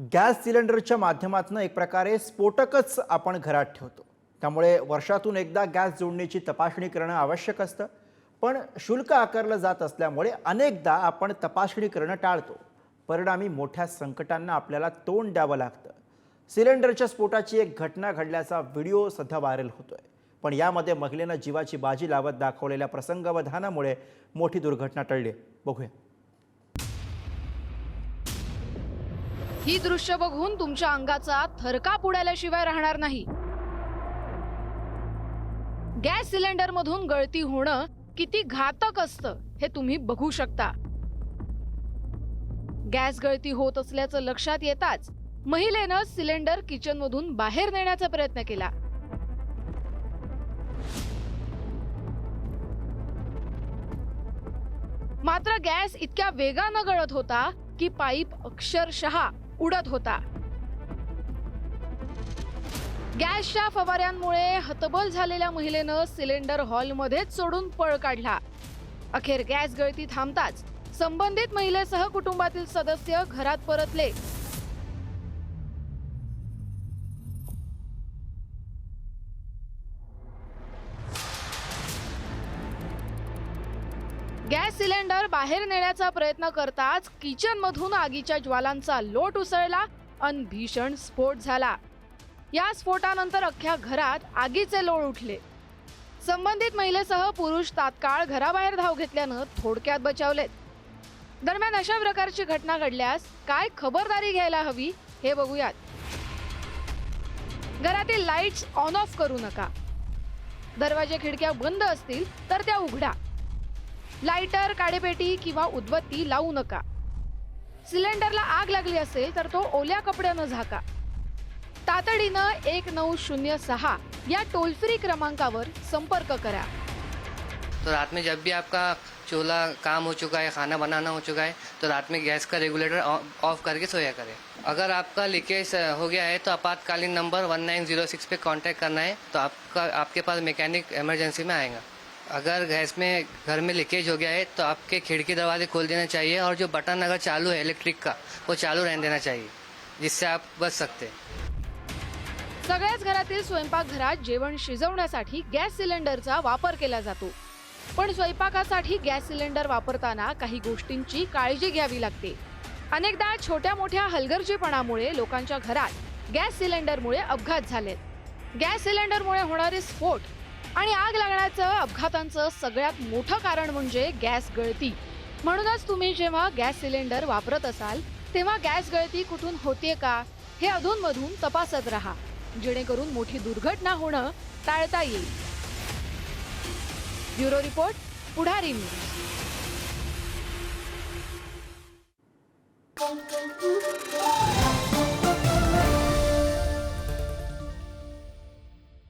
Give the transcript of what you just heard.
Gas सिलेंडरच्या माध्यमातून एक प्रकारे स्फोटकच आपण घरात ठेवतो. त्यामुळे वर्षातून एकदा गॅस जोडणीची तपासणी करणं आवश्यक असतं. पण शुल्क आकारलं जात असल्यामुळे अनेकदा आपण तपासणी करणं टाळतो. परिणामी मोठ्या संकटांना आपल्याला तोंड द्यावं लागतं. सिलेंडरच्या स्फोटाची एक घटना घडल्याचा व्हिडिओ सध्या व्हायरल होतोय. पण यामध्ये महिलेनं जीवाची बाजी लावत दाखवलेल्या प्रसंगावधानामुळे मोठी दुर्घटना टळली. बघूया. ही दृश्य बघून तुमच्या अंगाचा थरकाप उडाल्याशिवाय राहणार नाही. गॅस सिलेंडर मधून गळती होणं किती घातक असतं हे तुम्ही बघू शकता. गॅस गळती होत असल्याचं लक्षात येताच महिलेनं सिलेंडर किचन मधून बाहेर नेण्याचा प्रयत्न केला. मात्र गॅस इतक्या वेगानं गळत होता की पाईप अक्षरशः उडत होता. गॅसच्या फवाऱ्यांमुळे हतबल झालेल्या महिलेनं सिलेंडर हॉलमध्येच सोडून पळ काढला. अखेर गॅस गळती थांबताच संबंधित महिलेसह कुटुंबातील सदस्य घरात परतले. गॅस सिलेंडर बाहेर नेण्याचा प्रयत्न करताच किचन मधून आगीच्या ज्वालांचा लोट उसळला अन भीषण स्फोट झाला. या स्फोटानंतर अख्ख्या घरात आगीचे लोळ उठले. संबंधित महिलेसह पुरुष तात्काळ घराबाहेर धाव घेतल्यानं थोडक्यात बचावलेत. दरम्यान अशा प्रकारची घटना घडल्यास काय खबरदारी घ्यायला हवी हे बघूयात. घरातील लाईट्स ऑन ऑफ करू नका. दरवाजे खिडक्या बंद असतील तर त्या उघडा. लाइटर काडेपेटी किंवा उदबत्ती लावू नका. सिलेंडरला आग लागली असेल तर तो ओल्या कपड्यानं झाका. तातडीनं एक नऊ शून्य सहा या टोल फ्री क्रमांकावर संपर्क करा. तो रात में जब भी आपका चूल्हा काम हो चुका है खाना बनाना हो चुका है तो रात में गैस का रेगुलेटर ऑफ करके सोया करें। अगर आपका लीकेज हो गया है तो आपातकालीन नंबर 1906 पे कांटेक्ट करना है तो आपका आपके पास मैकेनिक इमरजेंसी में आएगा। अगर गैस में घर में लीकेज हो गया है तो आपके खिड़की दरवाजे खोल देना चाहिए और जो बटन अगर चालू है इलेक्ट्रिक का वो चालू रहने देना चाहिए जिससे आप बच सकते सगळ्याच घरातील स्वयंपाकघरात जेवण शिजवण्यासाठी गॅस सिलेंडरचा वापर केला जातो. पण स्वयंपाकासाठी गॅस सिलेंडर वापरताना काही गोष्टींची काळजी घ्यावी लागते. अनेकदा छोट्या मोठ्या हलगर्जीपणामुळे लोकांच्या घरात गॅस सिलेंडरमुळे अपघात झालेत. गॅस सिलेंडरमुळे होणारे स्फोट आणि आग लागण्याचं अपघातांचं सगळ्यात मोठं कारण म्हणजे गॅस गळती. म्हणूनच तुम्ही जेव्हा गॅस सिलेंडर वापरत असाल तेव्हा गॅस गळती कुठून होते का हे अधूनमधून तपासत राहा. जेणेकरून मोठी दुर्घटना होणं टाळता येईल. Bureau report Pudhari news.